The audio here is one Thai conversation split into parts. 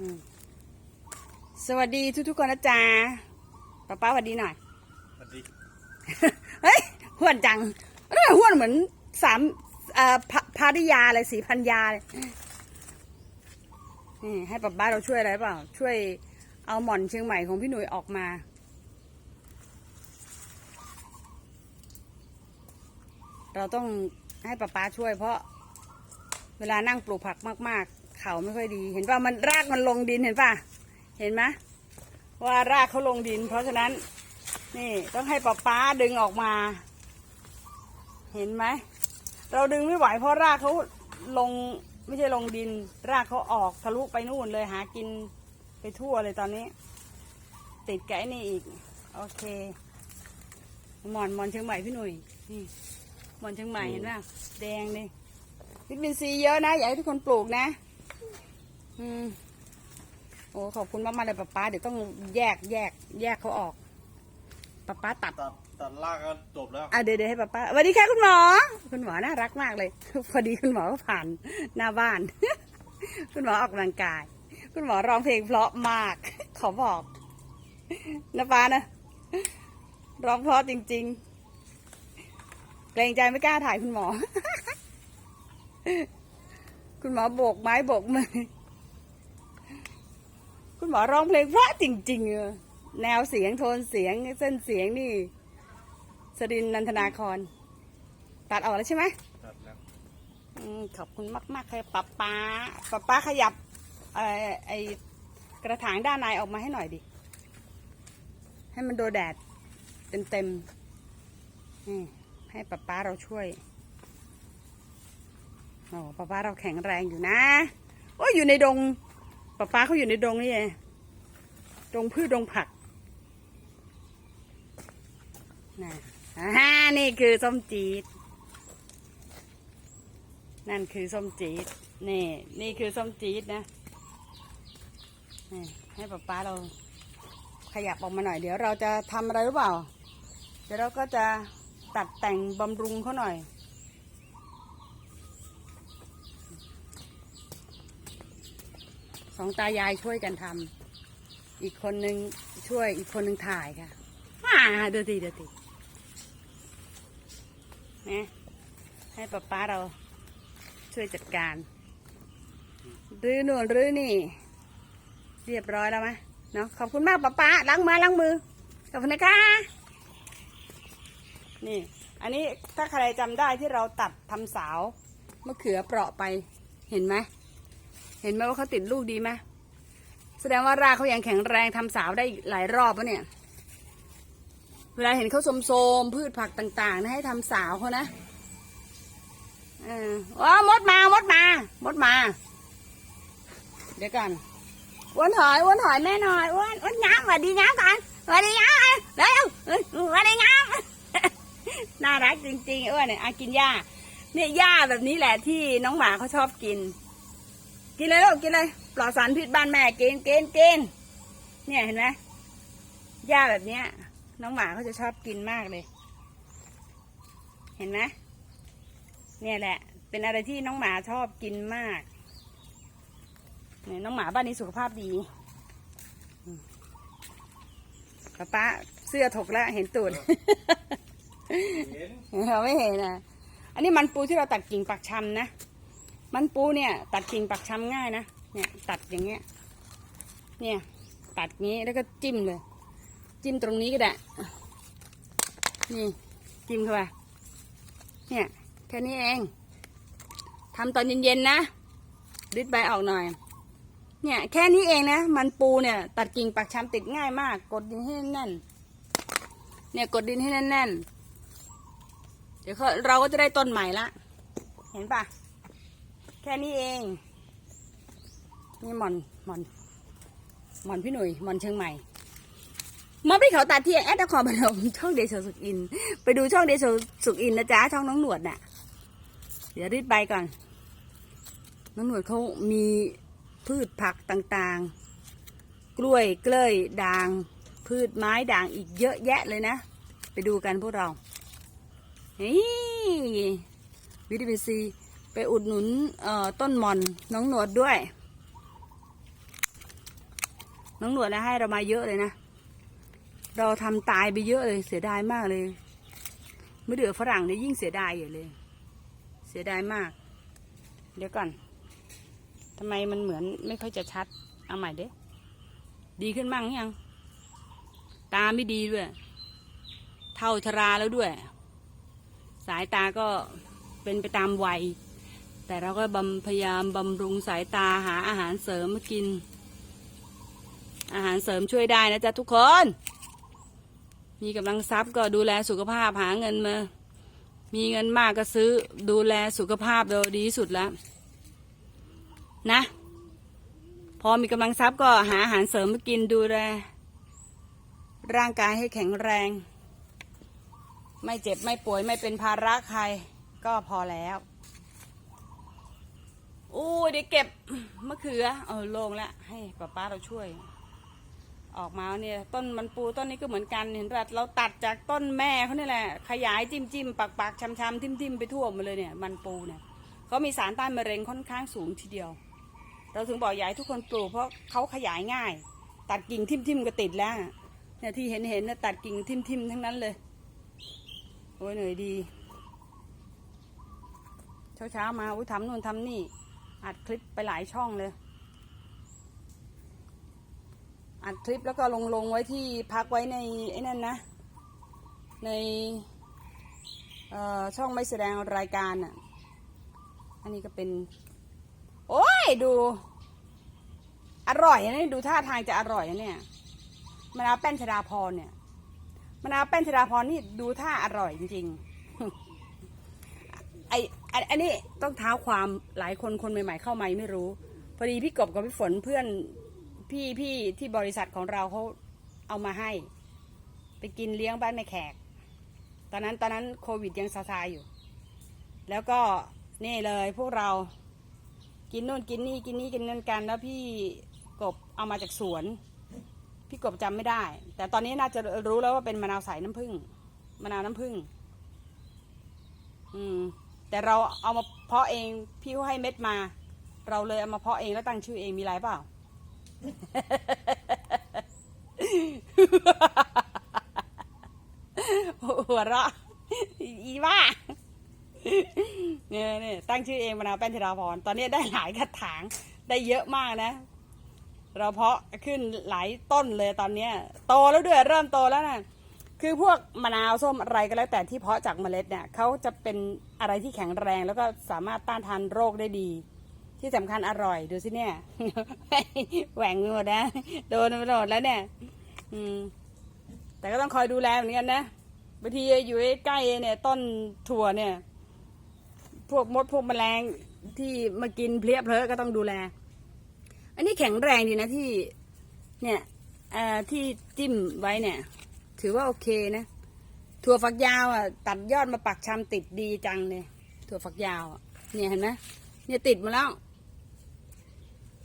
อืมสวัสดีทุกๆคนนะจ๊ะป้าป้าสวัสดีหน่อยสวัสดีเฮ้ยห้วนจังทำไมห้วนเหมือนสามเอ่อพพาริยาเลยสีพันยาเลยนี่ให้ป้าป้าเราช่วยอะไรเปล่า ช่วยเอาหม่อนเชียงใหม่ของพี่หนุ่ยออกมาเราต้องให้ป้าป้าช่วยเพราะเวลานั่งปลูกผักมาก ๆ เขาไม่ค่อยดี เห็นป่ะมันรากมันลงดินเห็นป่ะเห็นไหมว่ารากเขาลงดิน เพราะฉะนั้น นี่ต้องให้ป้าป้าดึงออกมา เห็นไหมเราดึงไม่ไหวเพราะรากเขาลงไม่ใช่ลงดิน รากเขาออกทะลุไปนู่นเลยหากินไปทั่วเลยตอนนี้ ติดแกับไอ้นี่อีก โอเคหมอนหมอนเชียงใหม่พี่หนุ่ยนี่หมอนเชียงใหม่เห็นป่ะแดงเลยวิตามินซีเยอะนะ อยากให้ทุกคนปลูกนะ อืมโอ้ขอบคุณมากๆเลยป้าป้าเดี๋ยวต้องแยกแยก แยกเขาออกป้าป้าตัด ตัดตัดลากก็จบแล้ว อะเดี๋ยวเดี๋ยวให้ป้าป้าสวัสดีค่ะคุณหมอ คุณหมอน่ารักมากเลย พอดีคุณหมอก็ผ่านหน้าบ้าน คุณหมอออกกำลังกาย คุณหมอร้องเพลงเพราะมาก ขอบอกนะป้านะร้องเพราะจริง ๆ เกรงใจไม่กล้าถ่ายคุณหมอ คุณหมอโบกไม้โบกมือ คุณหมอร้องเพลงเพราะจริงๆเออแนวเสียงโทนเสียงเส้นเสียงนี่ สรินทร์นันทนาคอนตัดออกแล้วใช่ไหมตัดแล้วอืมขอบคุณมากมากๆเลยป๊าป๊าป๊าป๊าขยับไอ้ไอ้กระถางด้านในออกมาให้หน่อยดิ ให้มันโดนแดดเต็มเต็มๆนี่ให้ป๊าป๊าเราช่วยโอ้ป๊าป๊าเราแข็งแรงอยู่นะ โอ้ยอยู่ในดง ป๊าป๊าเขาอยู่ในดงนี่เองดงพืชดงผักนะอ่านี่คือส้มจีดนั่นคือส้มจี๊ดนี่นี่คือส้มจี๊ดนะนให้ป๊าป๊าเราขยับออกมาหน่อย เดี๋ยวเราจะทำอะไรหรือเปล่า เดี๋ยวเราก็จะตัดแต่งบำรุงเขาหน่อย องตายายช่วยกันทำอีกคนนึงช่วยอีกคนนึงถ่ายค่ะอ่าเดี๋ยวทีเดี๋ยวทีนะให้ป๊าป๊าเราช่วยจัดการรื้อหนวนรื้อนี่ เรียบร้อยแล้วไหมเนาะขอบคุณมากป้าป้าล้างมือล้างมือขอบคุณนะคะนี่ อันนี้ถ้าใครจำได้ที่เราตัดทำสาวมะเขือเปราะไปเห็นไหม เห็นไหมว่าเขาติดลูกดีไหมแสดงว่ารากเขายังแข็งแรงทำสาวได้อีกหลายรอบแล้วเนี่ย เวลาเห็นเขาโสมๆพืชผักต่างๆนะให้ทำสาวเขานะเออมดมามดมามดมา เดี๋ยวก่อนอ้วนหอยอ้วนหอยแม่หน่อยอ้วนอ้วนน้ำสวัสดีน้ำก่อนสวัสดีน้ำเร็วเอ้ยสวัสดีน้ำน่ารักจริงๆอ้วนเนี่ยอากินหญ้าเนี่ยหญ้าแบบนี้แหละที่น้องหมาเขาชอบกิน กินเลยลูกกินเลยปลอดสารพิษบ้านแม่กินกินกินเนี่ยเห็นไหมหญ้าแบบเนี้ย น้องหมาเขาจะชอบกินมากเลย เห็นไหมเนี่ยแหละ เป็นอะไรที่น้องหมาชอบกินมากเนี่ยน้องหมาบ้านนี้สุขภาพดีอืมป้าป้าเสื้อถกแล้วเห็นตูดเห็นเราไม่เห็นนะอันนี้มันปูที่เราตัดกิ่งปักชำนะ มันปูเนี่ย ตัดกิ่งปักชำง่ายนะ เนี่ย ตัดอย่างเงี้ย เนี่ย ตัดงี้แล้วก็จิ้มเลย จิ้มตรงนี้ก็ได้ นี่ จิ้มเข้าไป เนี่ย แค่นี้เองทำตอนเย็นๆนะริดใบออกหน่อย เนี่ย แค่นี้เองนะ มันปูเนี่ย ตัดกิ่งปักชำติดง่ายมาก กดดินให้แน่น เนี่ย กดดินให้แน่นๆเดี๋ยวเขาเราก็จะได้ต้นใหม่ละ เห็นปะ แค่นี้เอง นี่หมอนหมอนหมอนพี่หนุ่ยหมอนเชียงใหม่มอบที่เขาตัดที่แอดนครพนมช่องเดชสุขอิน ไปดูช่องเดชสุขอินนะจ๊ะช่องน้องหนวดน่ะ เดี๋ยวรีดใบก่อน น้องหนวดเขามีพืชผักต่างๆ กล้วยเกล้ยด่าง พืชไม้ด่างอีกเยอะแยะเลยนะ ไปดูกันพวกเราเฮ้ยวิตามินซี ไปอุดหนุนต้นหมอนน้องหนวดด้วย น้องหนวดนะให้เรามาเยอะเลยนะ เราทำตายไปเยอะเลยเสียดายมากเลยเมื่อเดือฝรั่งเนี่ยยิ่งเสียดายใหญ่เลย เสียดายมาก เดี๋ยวก่อนทำไมมันเหมือนไม่ค่อยจะชัด เอาใหม่เด้ดีขึ้นมั่งยัง ตาไม่ดีด้วย เท่าชราแล้วด้วย สายตาก็เป็นไปตามวัย แต่เราก็บำพยายามบำรุงสายตาหาอาหารเสริมมากิน อาหารเสริมช่วยได้นะจ๊ะทุกคน มีกำลังทรัพย์ก็ดูแลสุขภาพหาเงินมา มีเงินมากก็ซื้อดูแลสุขภาพเราดีสุดแล้ว นะ พอมีกำลังทรัพย์ก็หาอาหารเสริมมากินดูแลร่างกายให้แข็งแรง ไม่เจ็บไม่ป่วยไม่เป็นภาระใครก็พอแล้ว อู้เดี๋ยวเก็บมะเขือ เออโล่งแล้วให้ป้าป้าเราช่วย ออกมาเนี่ย ต้นมันปูต้นนี้ก็เหมือนกันเห็นป่ะเราตัดจากต้นแม่เขาเนี่ยแหละ ขยายจิ้มจิ้มปักปักชำชำทิมทิมไปทั่วหมาเลยเนี่ย มันปูเนี่ยเขามีสารต้านมะเร็งค่อนข้างสูงทีเดียว เราถึงบอกอยากให้ทุกคนปลูกเพราะเขาขยายง่าย ตัดกิ่งทิมทิมก็ติดแล้วเนี่ยที่เห็นเห็นนะตัดกิ่งทิมทิมทั้งนั้นเลยโอ้ยเหนื่อยดี เช้าเช้ามาอุ้ยทำนู่นทำนี่ อัดคลิปไปหลายช่องเลย อัดคลิปแล้วก็ลงลงไว้ที่พักไว้ในไอ้นั่นนะ ในช่องไม่แสดงรายการอะ อันนี้ก็เป็น โอ้ยดู อร่อยนะนี่ดูท่าทางจะอร่อยนะเนี่ยมะนาวแป้นชดาพรเนี่ยมะนาวแป้นชดาพรนี่ดูท่าอร่อยจริงๆ อันอันนี้ต้องเท้าความหลายคนคนใหม่ ๆ เข้ามาไม่รู้ พอดีพี่กบกับพี่ฝนเพื่อนพี่พี่ที่บริษัทของเราเขาเอามาให้ ไปกินเลี้ยงบ้านแม่แขก ตอนนั้นตอนนั้นโควิดยังซาซาอยู่ แล้วก็นี่เลยพวกเรากินนู่นกินนี่กินนี่กินนั่นกันแล้วพี่กบเอามาจากสวน พี่กบจำไม่ได้ แต่ตอนนี้น่าจะรู้แล้วว่าเป็นมะนาวสายน้ำผึ้งมะนาวน้ำผึ้งอืม แต่เราเอามาเพาะเองพี่เขาให้เม็ดมา เราเลยเอามาเพาะเองแล้วตั้งชื่อเองมีไรเปล่า หัวเราะอีว่าเนี่ยเนี่ยตั้งชื่อเองมะนาวแป้นธิราพรตอนนี้ได้หลายกระถางได้เยอะมากนะ เราเพาะขึ้นหลายต้นเลยตอนเนี้ย โตแล้วด้วยเริ่มโตแล้วน่ะ คือพวกมะนาวส้มอะไรก็แล้วแต่ที่เพาะจากเมล็ดเนี่ยเขาจะเป็นอะไรที่แข็งแรงแล้วก็สามารถต้านทานโรคได้ดี ที่สำคัญอร่อยดูสิเนี่ยแหว่งไปหมดนะโดนไปหมดแล้วเนี่ย อืม แต่ก็ต้องคอยดูแลเหมือนกันนะบางทีอยู่ใกล้เนี่ย ต้นถั่วเนี่ย พวกมดพวกแมลงที่มากินเพลี้ยเพลอก็ต้องดูแล อันนี้แข็งแรงดีนะที่ เนี่ยอที่จิ้มไว้เนี่ย ถือว่าโอเคนะ ถั่วฝักยาวอะ ตัดยอดมาปักชำติดดีจังเลยถั่วฝักยาวอะเนี่ยเห็นไหมเนี่ยติดมาแล้ว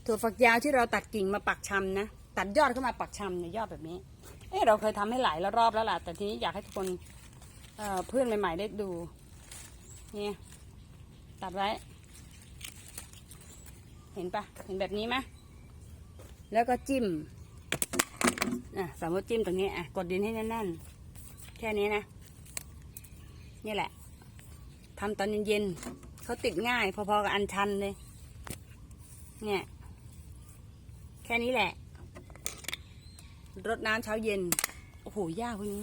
ถั่วฝักยาวที่เราตัดกิ่งมาปักชำนะตัดยอดเข้ามาปักชำเนี่ยยอดแบบนี้ เอ้เราเคยทำให้หลายรอบแล้วล่ะ แต่ทีนี้อยากให้ทุกคนเอ่อเพื่อนใหม่ ๆ ได้ดู เนี่ย ตัดไว้ เห็นปะเห็นแบบนี้ไหมแล้วก็จิ้ม อะสมมติจิ้มตรงนี้อะกดดินให้แน่นๆ แค่นี้นะ นี่แหละทำตอนเย็นๆเขาติดง่าย พอๆกับอันชันเลย เนี่ย แค่นี้แหละ รดน้ำเช้าเย็น โอ้โหยากพวกนี้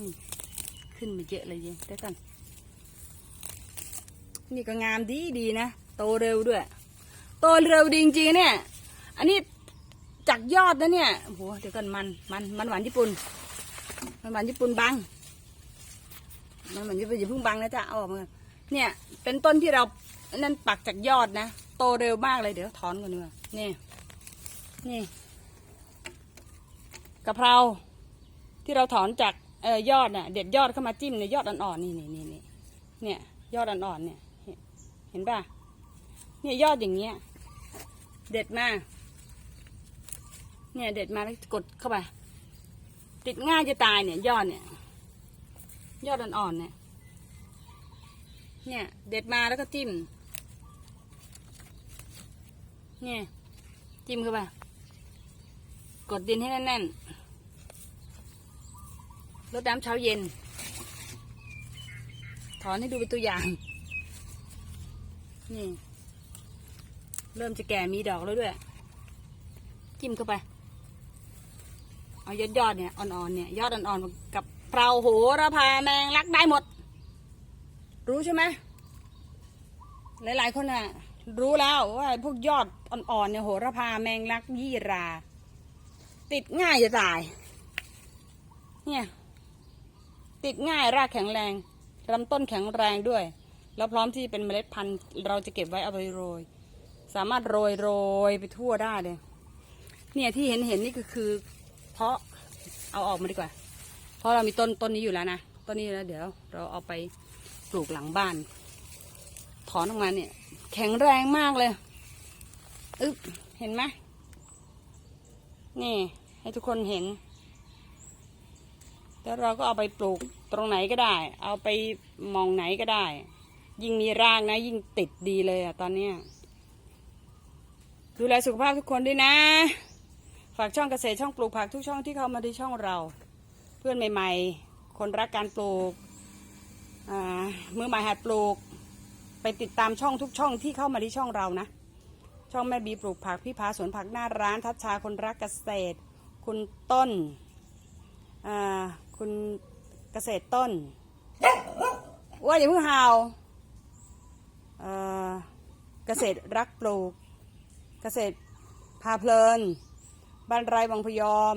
ขึ้นมาเยอะเลยเย็นเดี๋ยวก่อนนี่ก็งามดีดีนะ โตเร็วด้วย โตเร็วดีจริงๆเนี่ย อันนี้ จากยอดนะเนี่ยโอ้โหเดี๋ยวก่อนมันมันมันหวานญี่ปุ่น มันหวานญี่ปุ่นบัง มันหวานญี่ปุ่นอย่าเพิ่งบังนะจ๊ะเอาออกมาเนี่ย เป็นต้นที่เรานั่นปักจากยอดนะโตเร็วมากเลยเดี๋ยวถอนก่อนดีกว่านี่นี่กะเพราที่เราถอนจากเออยอดน่ะเด็ดยอดเข้ามาจิ้มในยอดอ่อนๆนี่นี่นี่นี่เนี่ย ยอดอ่อนๆเนี่ย เห็นป่ะเนี่ยยอดอย่างเงี้ย เด็ดมาก เนี่ยเด็ดมาแล้วกดเข้าไป ติดง่ายจะตายเนี่ย ยอดเนี่ย ยอดอ่อนๆเนี่ย เนี่ย เด็ดมาแล้วก็จิ้ม เนี่ย จิ้มเข้าไป กดดินให้แน่นๆรดน้ำเช้าเย็น ถอนให้ดูเป็นตัวอย่าง นี่ เริ่มจะแก่มีดอกแล้วด้วย จิ้มเข้าไป เอายอดยอดเนี่ยอ่อนๆเนี่ยยอดอ่อนๆกับเพราโหระพาแมงลักได้หมด รู้ใช่ไหมหลายๆคนน่ะรู้แล้วว่าพวกยอดอ่อนๆเนี่ยโหระพาแมงลักยี่รา ติดง่ายจะตาย เนี่ยติดง่ายรากแข็งแรงลำต้นแข็งแรงด้วย แล้วพร้อมที่เป็นเมล็ดพันธุ์เราจะเก็บไว้เอาไปโรย สามารถโรยโรยไปทั่วได้เลย เนี่ยที่เห็นเห็นนี่ก็คือ เพราะเอาออกมาดีกว่า เพราะเรามีต้นต้นนี้อยู่แล้วนะต้นนี้แล้วเดี๋ยวเราเอาไปปลูกหลังบ้าน ถอนออกมาเนี่ย แข็งแรงมากเลยอึ๊บเห็นไหมนี่ ให้ทุกคนเห็น แล้วเราก็เอาไปปลูกตรงไหนก็ได้ เอาไปมองไหนก็ได้ ยิ่งมีรากนะ ยิ่งติดดีเลยอะตอนเนี้ยดูแลสุขภาพทุกคนด้วยนะ ฝากช่องเกษตรช่องปลูกผักทุกช่องที่เข้ามาที่ช่องเรา เพื่อนใหม่ๆ คนรักการปลูกมือใหม่หัดปลูก ไปติดตามช่องทุกช่องที่เข้ามาที่ช่องเรานะ ช่องแม่บีปลูกผักพี่พาสวนผักหน้าร้านทัชชาคนรักเกษตร คุณต้นคุณเกษตรต้นว่าอย่าเพิ่งห่าวเกษตรรักปลูก เกษตรพาเพลิน บ้านไร่วังพยอม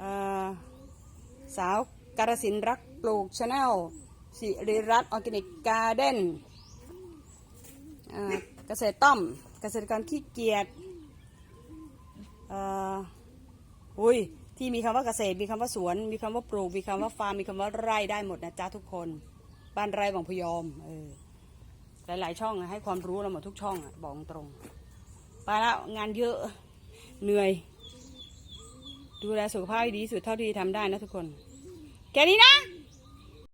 อสาวกาลสินรักปลูกชาแนลสิริรัตน์ออร์แกนิกการ์เด้นเกษตรต้อม เกษตรกรขี้เกียจอ,อุ้ยที่มีคำว่าเกษตรมีคำว่าสวน มีคำว่าปลูก มีคำว่าฟาร์มมีคำว่าไร่ได้หมดนะจ๊ะทุกคน บ้านไร่วังพยอมเออหลาย ๆ ช่องให้ความรู้เราหมดทุกช่องอะบอกตรง ไปแล้วงานเยอะ เหนื่อย ดูแลสุขภาพให้ดีสุดเท่าที่ทำได้นะทุกคน แค่นี้นะ